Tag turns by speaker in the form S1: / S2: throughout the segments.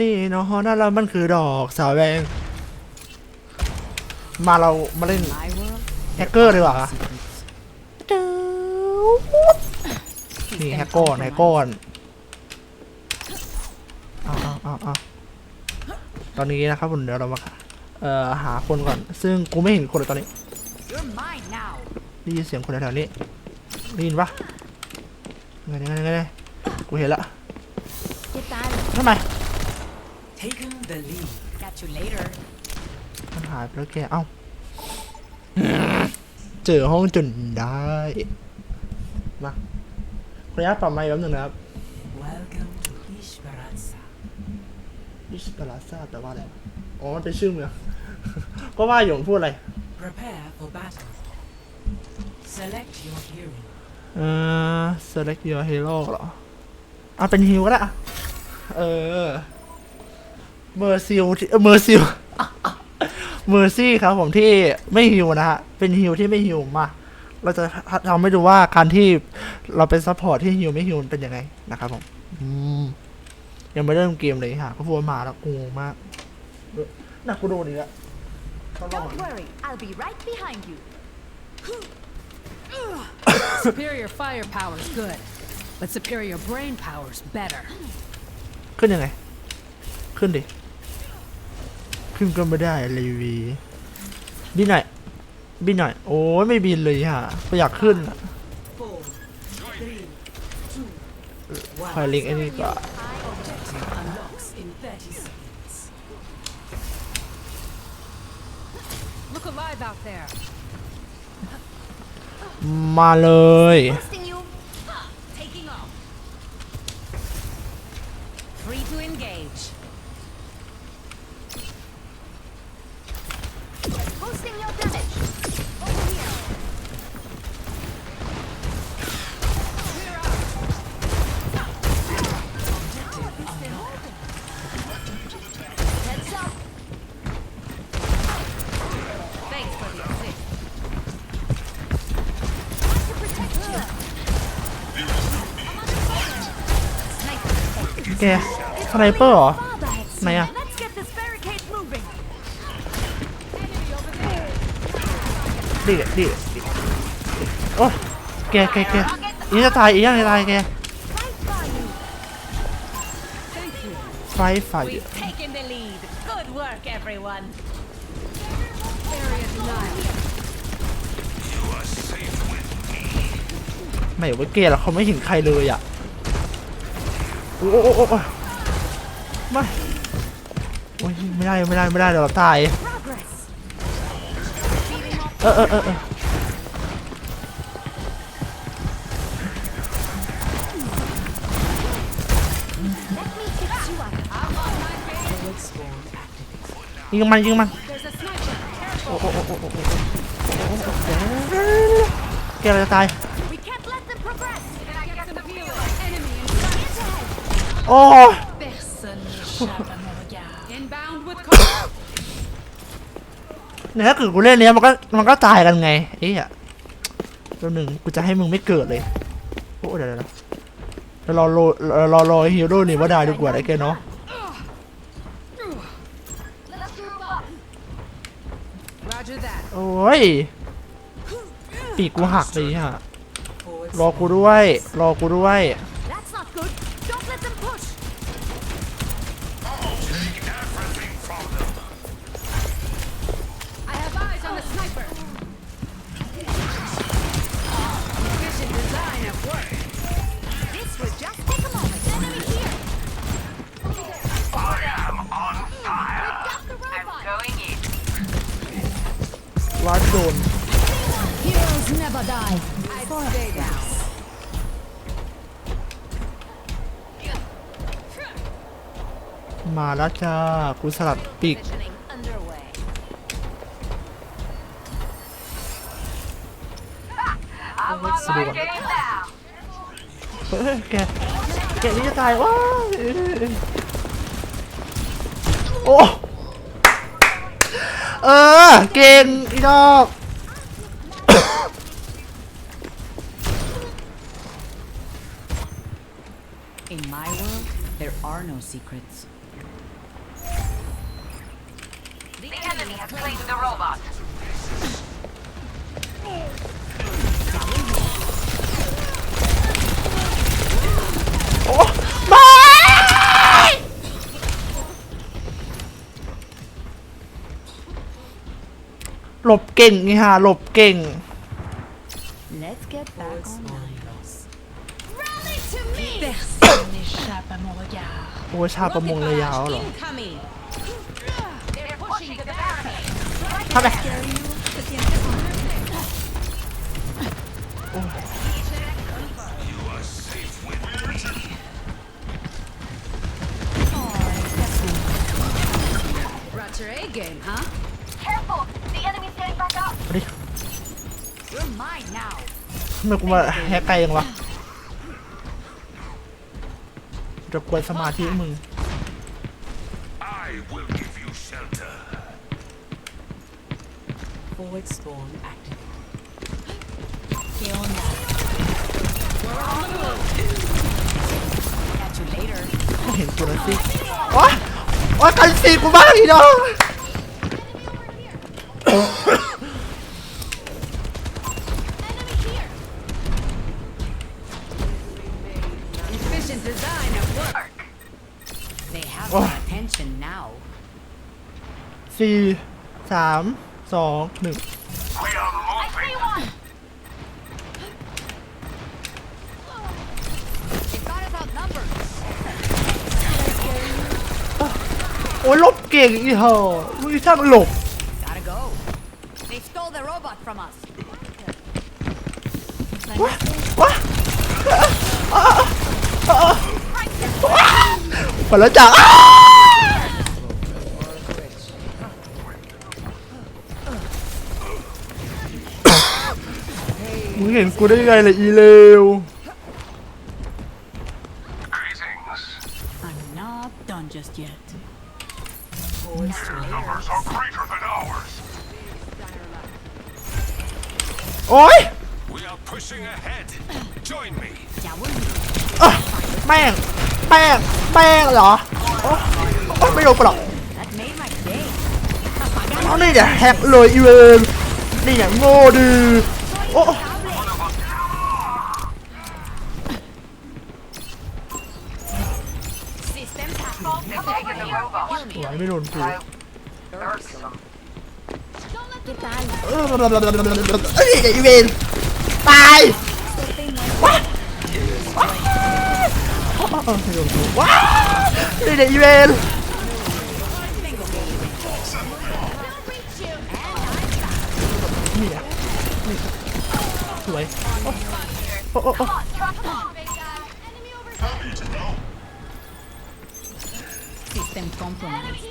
S1: นี่เนาะนั่นแล้วมันคือดอกสาวแวง มาเรามาเล่นแฮกเกอร์ดีกว่านี่แฮกก่อนแฮกก่อนเอาเอาเอาเอาตอนนี้นะครับผมเดี๋ยวเรามาเอ่อหาคนก่อน ซึ่งกูไม่เห็นคนเลยตอนนี้ได้ยินเสียงคนแถวๆนี้ได้ยินปะไงไงไงไงกูเห็นละทำไม
S2: Taken the lead.
S3: Catch you later.
S1: มันหายไปแล้วแก เอ้า เจอห้องจนได้ มาขออนุญาตปรับไมค์แป๊บนึงนะครับ
S2: Welcome to Esperanza.
S1: อิสปาราซาแปลว่าอะไร อ๋อ มันเป็นชื่อเมือง ก็ว่าอยู่มันพูดอะไร
S2: Prepare for battle. Select your hero.
S1: เอ่อ select your hero เหรอ อะ เป็นฮิวก็ได้อะ เออ เมอร์ซิลที่เมอร์ซิลเมอร์ซี่ครับผมที่ไม่ฮิวนะฮะ เป็นฮิวที่ไม่ฮิวมา เราจะทำให้ดูว่าการที่เราเป็นซัพพอร์ตที่ฮิวไม่ฮิวมันเป็นยังไงนะครับผมอืมยังไม่เริ่มเกมเลยฮะก็พูดว่ามาแล้วกูงงมากน่ะกูโดนอีกแล้วต้องรอ
S4: Don't worry, I'll be right behind you.
S3: Superior firepower is good, but superior brain power is better.
S1: ขึ้นยังไง ขึ้นดิ ขึ้นก็ไม่ได้เลยวีบินหน่อยบินหน่อยโอ้ยไม่บินเลยฮะก็อยากขึ้นคอยลิงไอ้นี่ก็
S2: Objective unlocks in 30 seconds.
S3: Look alive out there.
S1: มาเลย
S4: Increasing your
S3: damage. Over here. Clear out.
S4: Now if it's been holding. Heads up.
S3: Thanks for the assist.
S4: Want to protect you. I'm under fire. Sniper.
S1: แกสไนเปอร์เหรอ
S4: Fallback. ไหนอะ
S1: ดิดิดิโอ้ยแกแกแกอีจะตายอียังจะตายแก
S4: Right by you.
S3: Thank you.
S1: ไฟไฟ
S3: We've taken the lead. Good work, everyone. Area denied.
S1: ไม่ว่าเกย์หรอกเขาไม่เห็นใครเลยอะโอ้โอ้โอ้โอ้ไม่โอ้ยไม่ได้ไม่ได้ไม่ได้เดี๋ยวเราตาย
S4: Progress.
S1: เออเออเออยิงมันยิงมันโอ้โหโอ้โหโอ้โหแกจะตายโอ้ เนี่ยถ้าเกิดกูเล่นเนี้ยมันก็มันก็ตายกันไงไอ้เหี้ยตัวหนึ่งกูจะให้มึงไม่เกิดเลยโอ้เดี๋ยวเดี๋ยวเรอรอรอรอฮีโร่นี่ว่าได้ดีกว่าไอ้แกเนาะโอ้ยปีกกูหักเลยฮะรอกูด้วย รอกูด้วย มาแล้วจ้ากูสลัดปีกสะดวกเฮ้ยแกแกนี่จะตายว้าโอ้เออ เก่งอีดอก
S4: enemy has claimed the robot.
S1: โอ้ไม่หลบเก่งนี่ฮะหลบเก่ง
S3: Let's get back
S2: Forward spawn lost.
S4: Rally to me!
S3: Personne n'échappe à mon regard.
S1: โอ้ยชาประมงเลยยาวเหรอ
S3: incoming.
S4: They're pushing the barricade.
S1: ทำไม
S3: Roger A game, huh?
S4: Careful! The enemy's getting back up.
S1: เอาดิ
S4: You're mine now.
S1: ทำไมกูมาแฮกไกลยังวะจะกวนสมาธิมึง
S2: Forward spawn active.
S3: ¿Qué onda?
S4: Catch you later.
S1: ไม่เห็นกูนะสิโอ๊ยโอ๊ยกันสีกูบ้างอีน้อง
S3: Efficient design at work.
S4: They have
S1: Oh.
S4: my attention now.
S1: สี่สาม สองหนึ่ง
S5: We are moving.
S4: They've got us outnumbered.
S1: โอ้ยหลบเก่งอีห่อมึงช่างหลบ
S4: Gotta go. They stole the robot from us.
S1: ว้าว้าไปแล้วจ้ะ มึงเห็นกูได้ยังไงล่ะอีเลว
S5: Greetings.
S3: I'm not done just yet.
S2: Forward spawn
S5: Numbers are greater than ours.
S1: โอ๊ย
S5: We are pushing ahead. Join me.
S4: Yeah, we're
S1: อะแม่งแม่งแม่งเหรอ โอ๊ยโอ๊ยไม่ลงไปหรอก
S4: that made my day.
S1: เอานี่อย่าแฮกเลยอีเวนนี่อย่างโง่ดื้อโอ้
S4: You've taken the robot.
S1: สวไม่โดนกู
S5: Irksome.
S1: เออเอ้ยอย่าอีเวนตายว้าว้าเออไม่โดนกูว้าไอย่าอีเวนนี่อะนี่สวยโอ้โอ้โอ้โอ้
S3: System compromised.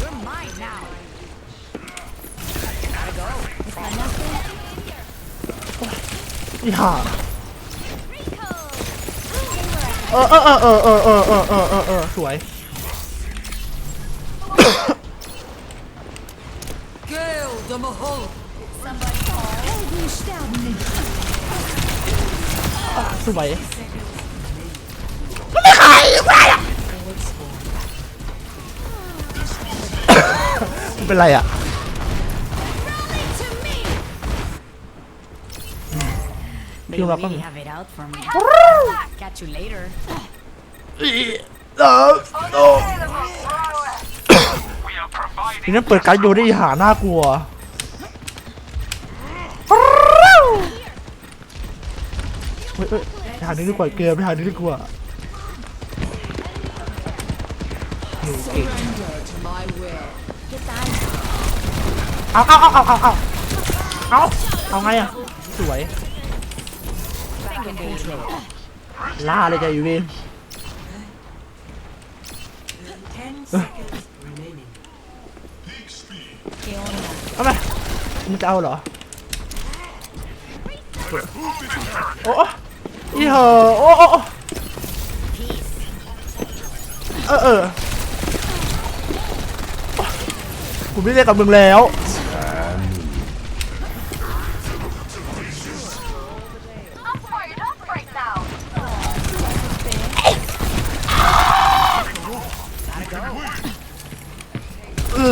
S4: You're mine now.
S1: อีห่าเออเออเออเออเออเออเออเออเออเออสวย
S2: Gale the Mahal.
S1: สวย เป็นไรอะพี่
S5: ว่าก็
S1: นี่นั่นเปิดการโยนได้หาหน้ากลัวเฮ้ยไปหาหนึ่ดีกว่าเกลือไหาหนึ่ดีกว่าเก่ง เอาเอาเอาเอาเอาเอาเอาเอาไงอะสวยล่าเลยจ้ะยู่เวน
S2: Ten seconds remaining.
S3: ¿Qué onda?
S1: เอาไปมึงจะเอาเหรอโอ้อีเหอะโอ้โอ้โอ้เออเออ กูไม่เล่นกับมึงแล้ว
S4: Up for it up right now.
S1: เออ